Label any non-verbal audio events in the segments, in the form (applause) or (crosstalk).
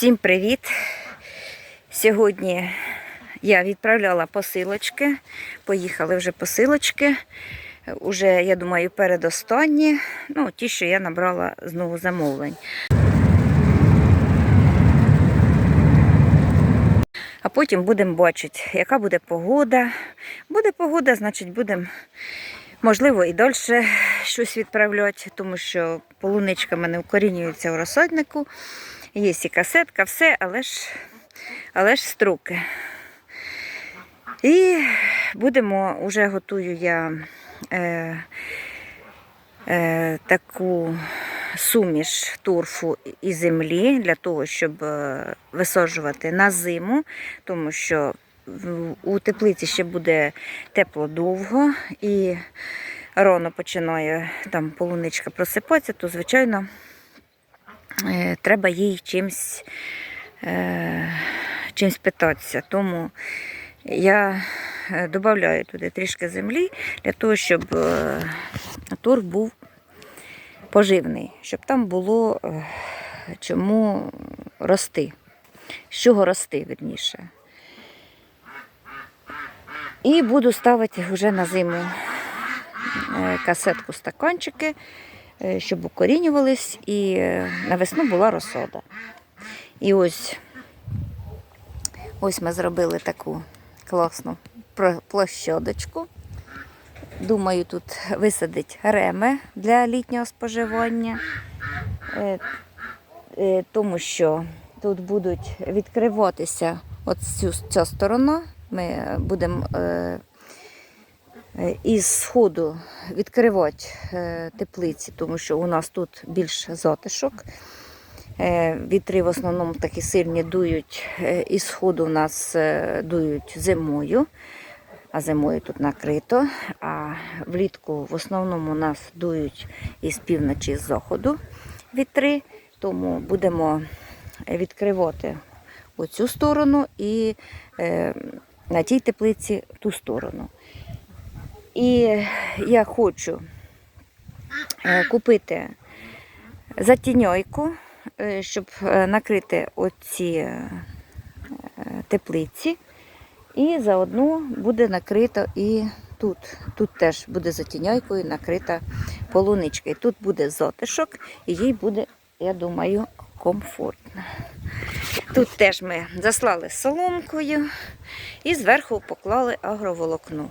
Всім привіт! Сьогодні я відправляла посилочки. Поїхали вже посилочки. Уже, я думаю, передостанні. Ну, ті, що я набрала знову замовлень. А потім будемо бачити, яка буде погода. Буде погода, значить, будемо, можливо, і далі щось відправляти, тому що полуничка в мене укорінюється в розсаднику. Є і касетка, все, але ж, але ж струки. І будемо, вже готую я е, е, таку суміш торфу і землі для того, щоб е, висаджувати на зиму, тому що у теплиці ще буде тепло довго і рано починає там полуничка просипатися, то звичайно треба їй чимсь, е, чимсь питатися. Тому я додаю туди трішки землі для того, щоб е, торф був поживний, щоб там було е, чому рости, з чого рости, верніше. І буду ставити вже на зиму е, касетку стаканчики, е, щоб укорінювались і е, на весну була розсода. І ось, ось ми зробили таку класну площадочку. Думаю, тут висадить реми для літнього споживання, Е, е, тому що тут будуть відкриватися от цю, ця сторона. Ми будемо е, е, із сходу відкривати е, теплиці, тому що у нас тут більш затишок. Е, Вітри в основному такі сильні дують е, із сходу у нас е, дують зимою, а зимою тут накрито. А влітку в основному у нас дують із півночі з заходу вітри, тому будемо відкривати оцю сторону і е, на тій теплиці ту сторону. І я хочу е, купити затіньойку, е, щоб е, накрити оці теплиці. І заодно буде накрито і тут. Тут теж буде затіняйкою накрита полуничка. І тут буде затишок, і їй буде, я думаю, комфортно. Тут теж ми заслали соломкою і зверху поклали агроволокно.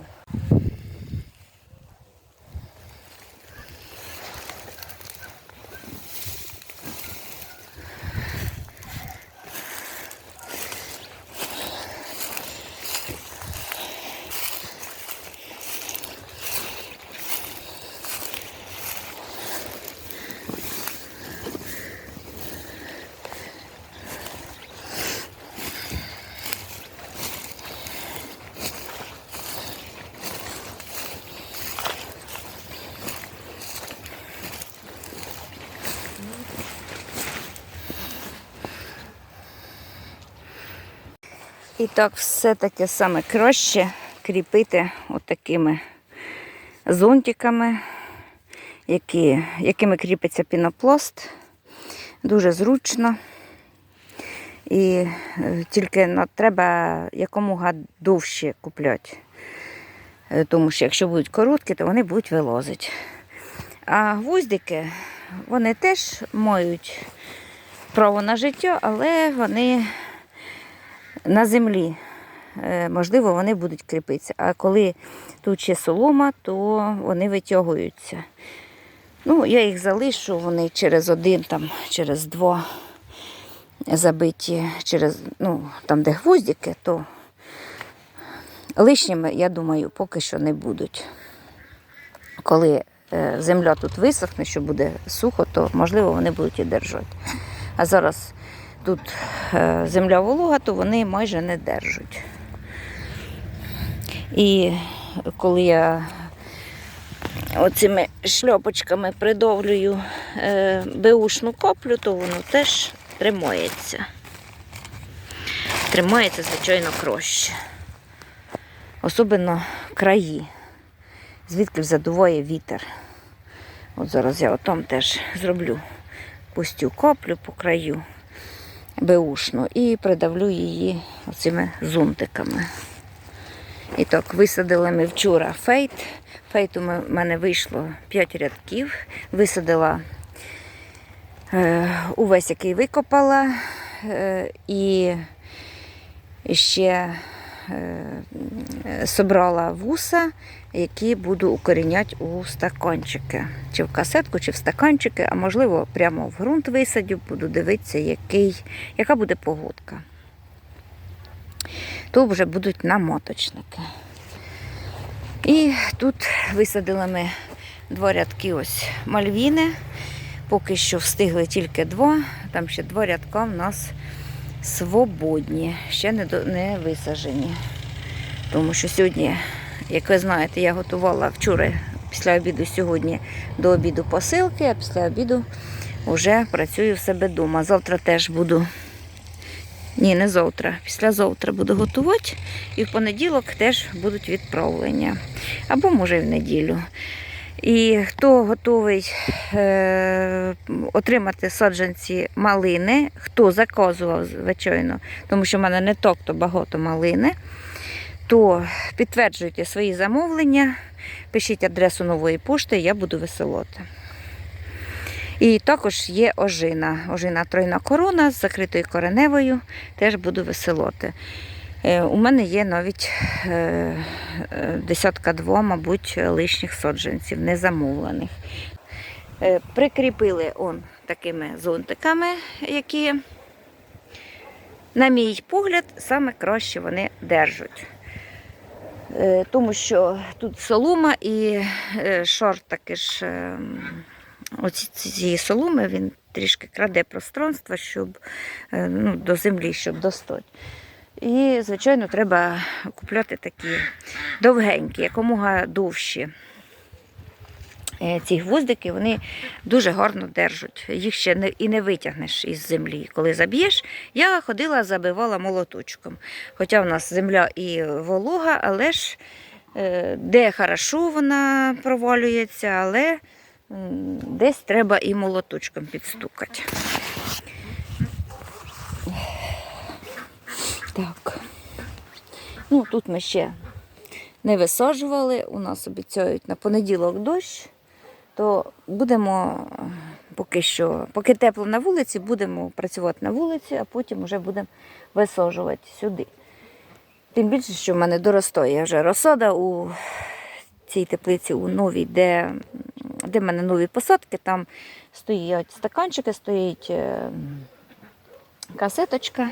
І так все таке саме краще кріпити отакими зонтиками, які, якими кріпиться пінопласт. Дуже зручно. І е, тільки ну, треба якомога довше купляти. Е, Тому що якщо будуть короткі, то вони будуть вилазити. А гвоздики, вони теж мають право на життя, але вони на землі. Е, Можливо, вони будуть кріпитися. А коли тут ще солома, то вони витягуються. Ну, я їх залишу, вони через один, там, через два забиті, через, ну, там, де гвоздики, то лишніми, я думаю, поки що не будуть. Коли е, земля тут висохне, що буде сухо, то можливо вони будуть і держати. А зараз тут земля волога, то вони майже не держать. І коли я оцими шльопочками придовлюю е, беушну коплю, то воно теж тримається. Тримається, звичайно, краще. Особливо краї, звідки задуває вітер. От зараз я отам теж зроблю пустю коплю по краю. Беушну і придавлю її цими зонтиками. І так, висадили ми вчора фейт. Фейту ми- в мене вийшло 5 рядків. Висадила е, увесь, який викопала. Е, і ще е, собрала вуса, які буду укоріняти у стаканчики. Чи в касетку, чи в стаканчики, а можливо, прямо в ґрунт висадю, буду дивитися, який, яка буде погодка. То вже будуть намоточники. І тут висадили ми два рядки ось мальвіни. Поки що встигли тільки два. Там ще два рядка в нас свободні, ще не, не висаджені. Тому що сьогодні, як ви знаєте, я готувала вчора після обіду сьогодні до обіду посилки, а після обіду вже працюю в себе вдома. Завтра теж буду. Ні, не завтра. Післязавтра буду готувати. І в понеділок теж будуть відправлення. Або може і в неділю. І хто готовий е, отримати саджанці малини, хто заказував, звичайно, тому що в мене не то багато малини, то підтверджуйте свої замовлення, пишіть адресу нової пошти, я буду висилати. І також є ожина. Ожина тройна корона з закритою кореневою, теж буду висилати. Е, У мене є навіть е, е, десятка два, мабуть, лишніх саджанців, незамовлених. Прикріпили он такими зонтиками, які, на мій погляд, саме краще вони держать. Е, Тому що тут солома і шорт шар таки ж е, оці цієї соломи він трішки краде пространство, щоб е, ну, до землі, щоб достати. І, звичайно, треба купляти такі довгенькі, якомога довші. Е, Ці гвоздики вони дуже гарно держать. Їх ще не, і не витягнеш із землі. Коли заб'єш, я ходила, забивала молоточком. Хоча в нас земля і волога, але ж е, де хорошо вона провалюється, але десь треба і молоточком підстукати. Так. Ну, тут ми ще не висаджували. У нас обіцяють на понеділок дощ, то будемо поки що, поки тепло на вулиці, будемо працювати на вулиці, а потім вже будемо висаджувати сюди. Тим більше, що в мене доростає вже розсада у цій теплиці, у новій, де, де в мене нові посадки, там стоять стаканчики, стоїть е, касеточка.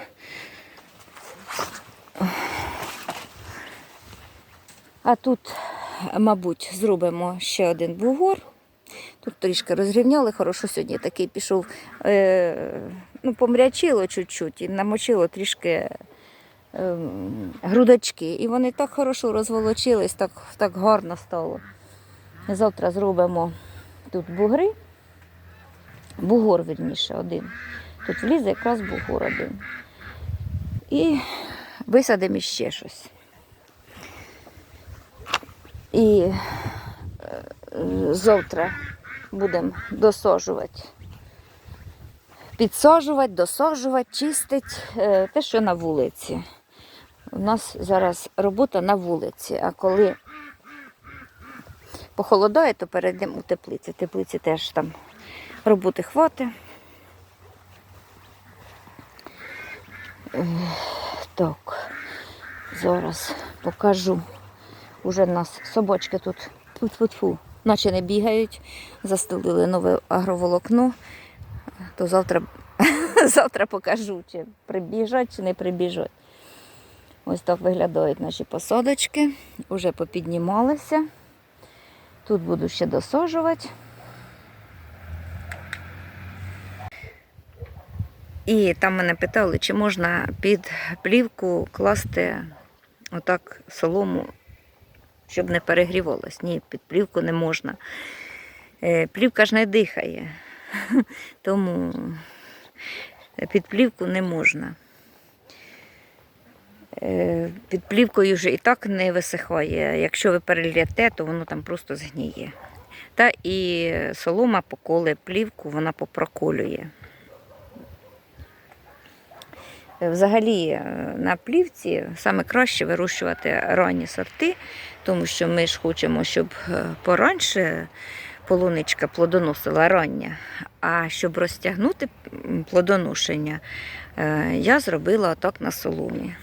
А тут, мабуть, зробимо ще один бугор. Тут трішки розрівняли, хорошо сьогодні такий пішов, е, ну, помрячило чуть-чуть і намочило трішки е, грудочки. І вони так хорошо розволочились, так, так гарно стало. Завтра зробимо тут бугри, бугор, вірніше, один. Тут влізе якраз бугор один. І висадимо іще щось. І е, завтра будемо досаджувати. Підсаджувати, досаджувати, чистити е, те, що на вулиці. У нас зараз робота на вулиці, а коли похолодає, то перейдемо у теплиці. Теплиці теж там роботи хватить. Е, Так, зараз покажу. Уже в нас собачки тут тьфу-тьфу-тьфу, наче не бігають, застелили нове агроволокно. То завтра, (laughs) завтра покажу, чи прибіжать, чи не прибіжать. Ось так виглядають наші посадочки. Уже попіднімалися. Тут буду ще досаджувати. І там мене питали, чи можна під плівку класти отак солому, щоб не перегрівалась. Ні, під плівку не можна. Е, Плівка ж не дихає, (laughs) тому під плівку не можна. Е, Під плівкою вже і так не висихає. Якщо ви перельєте, то воно там просто згніє. Та і солома поколе плівку, вона попроколює. Е, Взагалі е, на плівці саме краще вирощувати ранні сорти, тому що ми ж хочемо, щоб е, пораньше полуничка плодоносила рання. А щоб розтягнути плодоношення, е, я зробила отак на соломі.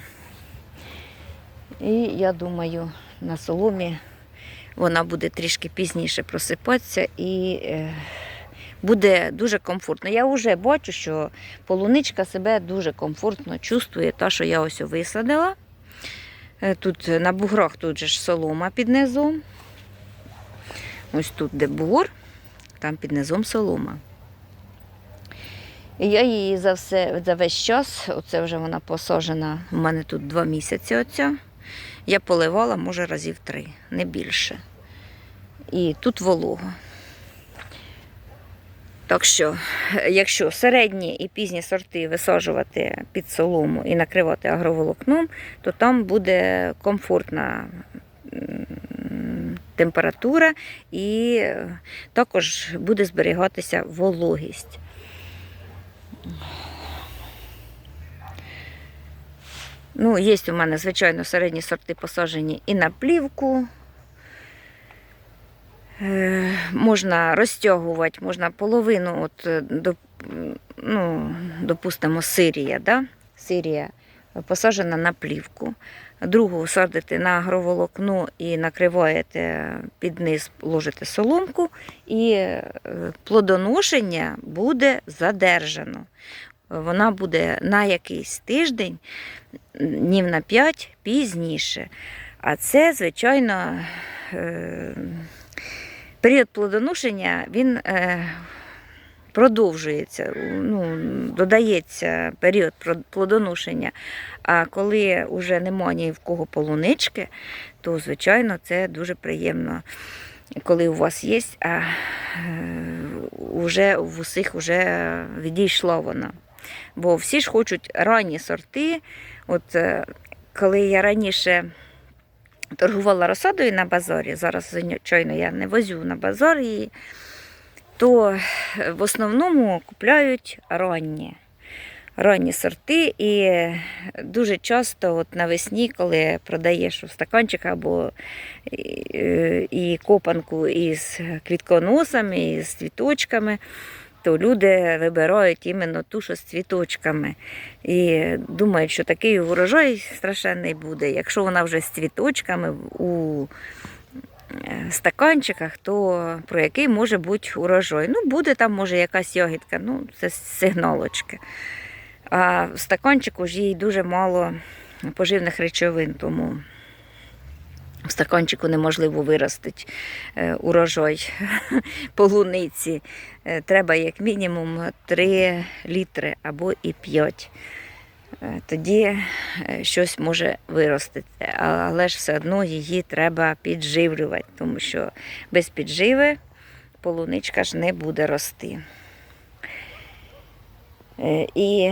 І я думаю, на соломі вона буде трішки пізніше просипатися і буде дуже комфортно. Я вже бачу, що полуничка себе дуже комфортно чувствує, та, що я ось висадила. Е, Тут на буграх тут же ж солома під низом. Ось тут, де бугор, там під низом солома. Я її за все за весь час, оце вже вона посаджена, у мене тут два місяці оця. Я поливала, може, разів три, не більше. І тут волого. Так що, якщо середні і пізні сорти висаджувати під солому і накривати агроволокном, то там буде комфортна температура і також буде зберігатися вологість. Ну, є у мене, звичайно, середні сорти посаджені і на плівку. Е, можна розтягувати, можна половину, от, е, ну, допустимо, сирія, да? сирія посаджена на плівку. Другу садите на агроволокно і накриваєте під низ, ложите соломку, і е, плодоношення буде задержано. Вона буде на якийсь тиждень, днів на 5 пізніше. А це, звичайно, період плодоношення він е, продовжується, ну, додається період плодоношення. А коли вже нема ні в кого полунички, то, звичайно, це дуже приємно. Коли у вас є, а е, вже в усіх вже відійшла вона. Бо всі ж хочуть ранні сорти. От е, коли я раніше торгувала розсадою на базарі, зараз звичайно я не возю на базар її, то е, в основному купляють ранні. Ранні сорти, і дуже часто от навесні, коли продаєш у стаканчик або е, і копанку із квітконосами, і з цвіточками, то люди вибирають іменно ту, що з цвіточками. І думають, що такий урожай страшенний буде. Якщо вона вже з цвіточками у е, стаканчиках, то про який може бути урожай? Ну, буде там, може, якась ягідка, ну, це сигналочки. А в стаканчику ж їй дуже мало поживних речовин, тому в стаканчику неможливо виростити е, урожай (laughs) полуниці. Е, Треба як мінімум 3 літри або і 5. Е, Тоді щось може виростити. Але ж все одно її треба підживлювати, тому що без підживи полуничка ж не буде рости. І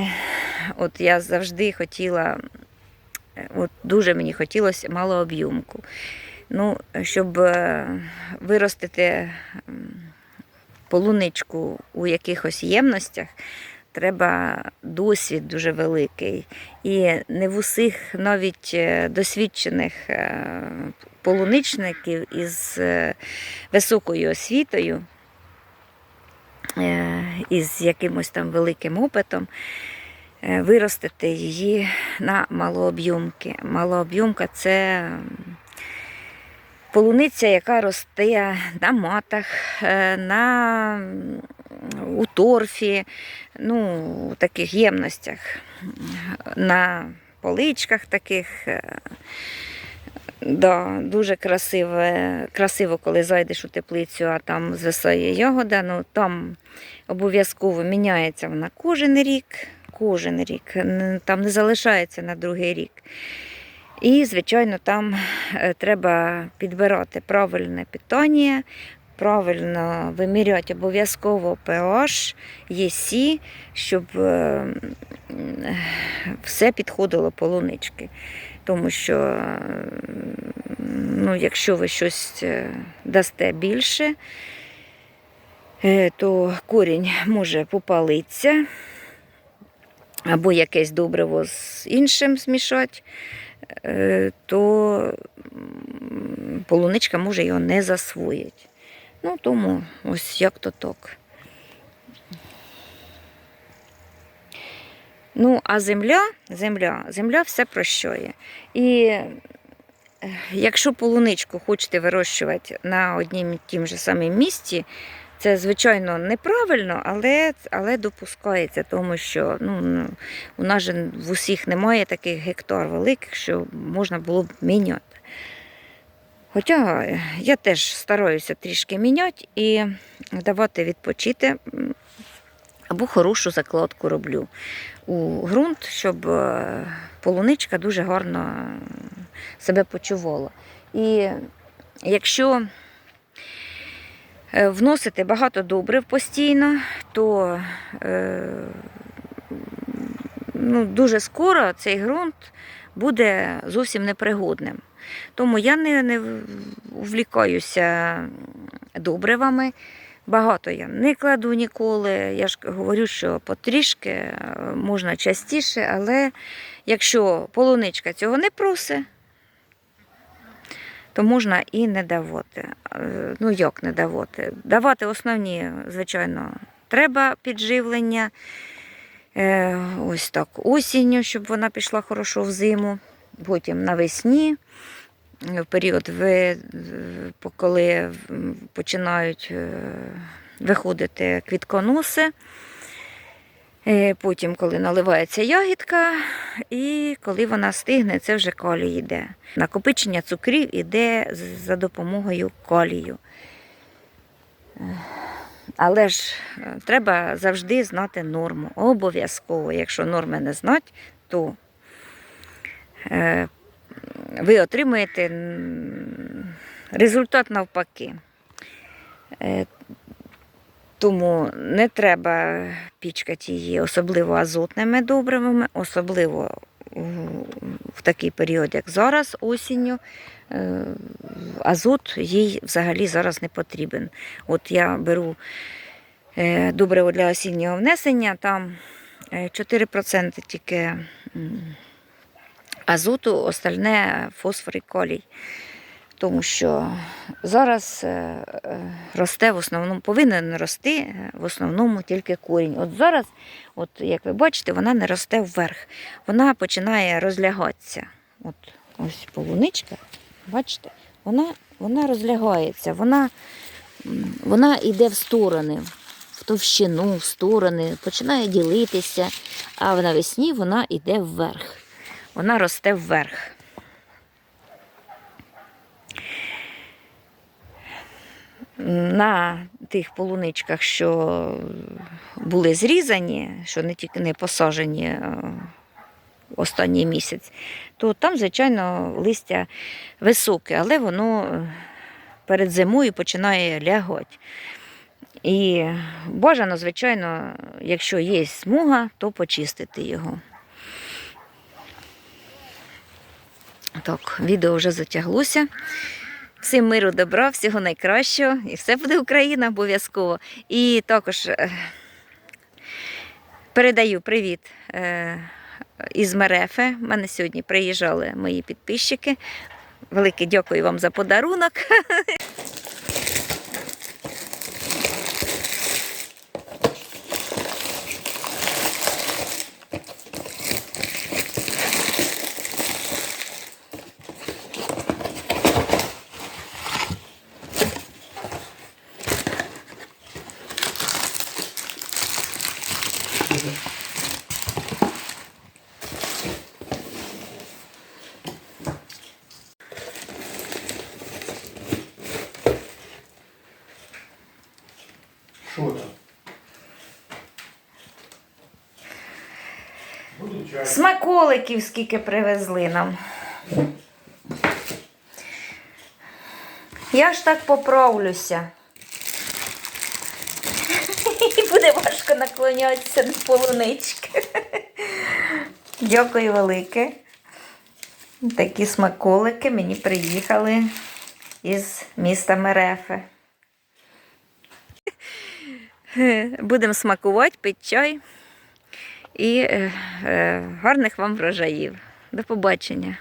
от я завжди хотіла, от дуже мені хотілося малооб'ємку. Ну, щоб е, виростити полуничку у якихось ємностях, треба досвід дуже великий. І не в усіх навіть е, досвідчених е, полуничників із е, високою освітою е, із якимось там великим опитом, е, виростити її на малооб'ємки. Малооб'ємка це полуниця, яка росте на матах, е, на, у торфі, ну, у таких ємностях, на поличках таких. е, Да, дуже красиве, красиво, коли зайдеш у теплицю, а там звисає ягода. Ну, там обов'язково міняється вона кожен рік, кожен рік. Там не залишається на другий рік. І, звичайно, там е, треба підбирати правильне питання, правильно виміряти обов'язково pH, ЄСі, щоб е, все підходило полунички. Тому що, е, ну, якщо ви щось дасте більше, то корінь може попалитися. Або якесь добриво з іншим змішати, е, то полуничка може його не засвоїти. Ну, тому ось як то так. Ну, а земля, земля, земля все прощає. І е, якщо полуничку хочете вирощувати на однім тім же самому місці, це, звичайно, неправильно, але, але допускається, тому що ну, ну, у нас же в усіх немає таких гектар великих, що можна було б міняти. Хоча я теж стараюся трішки міняти і давати відпочити, або хорошу закладку роблю у ґрунт, щоб е, полуничка дуже гарно себе почувала. І якщо е, вносити багато добрив постійно, то е, ну, дуже скоро цей ґрунт буде зовсім непригодним. Тому я не, не увлікаюся добривами. Багато я не кладу ніколи. Я ж говорю, що потрішки е, можна частіше, але якщо полуничка цього не просить, то можна і не давати. Е, Ну як не давати? Давати основні, звичайно, треба підживлення. Е, Ось так осінню, щоб вона пішла хорошо в зиму, потім навесні в період, коли починають е, виходити квітконоси, Е, потім, коли наливається ягідка, і коли вона стигне, це вже калій йде. Накопичення цукрів йде за допомогою калію. Е, Але ж е, треба завжди знати норму. Обов'язково. Якщо норми не знати, то е, ви отримуєте результат навпаки. Е, Тому не треба пічкати її, особливо азотними добривами, особливо в- такий період, як зараз, осінню. Е, Азот їй взагалі зараз не потрібен. От я беру е, добриво для осіннього внесення, там е, 4% тільки азоту, остальне фосфор і калій. Тому що зараз е, е, росте в основному, повинен рости е, в основному тільки корінь. От зараз, от як ви бачите, вона не росте вверх, вона починає розлягатися. От ось полуничка, бачите, вона, вона розлягається, вона, вона йде в сторони, в товщину, в сторони, починає ділитися, а навесні вона йде вверх. Вона росте вверх. На тих полуничках, що були зрізані, що не тільки не посаджені е, останній місяць, то там, звичайно, листя високе, але воно е, перед зимою починає лягати. І бажано, звичайно, якщо є смуга, то почистити його. Так, відео вже затяглося. Всім миру, добра, всього найкращого. І все буде Україна обов'язково. І також е, передаю привіт е, із Мерефи. У мене сьогодні приїжджали мої підписчики. Велике дякую вам за подарунок. (laughs) Що там? Буде чай. Смаколиків скільки привезли нам. Я ж так поправлюся. І буде важко наклонятися до полунички. Дякую велике. Такі смаколики мені приїхали із міста Мерефи. Будемо смакувати, пити чай і е, е, гарних вам врожаїв. До побачення!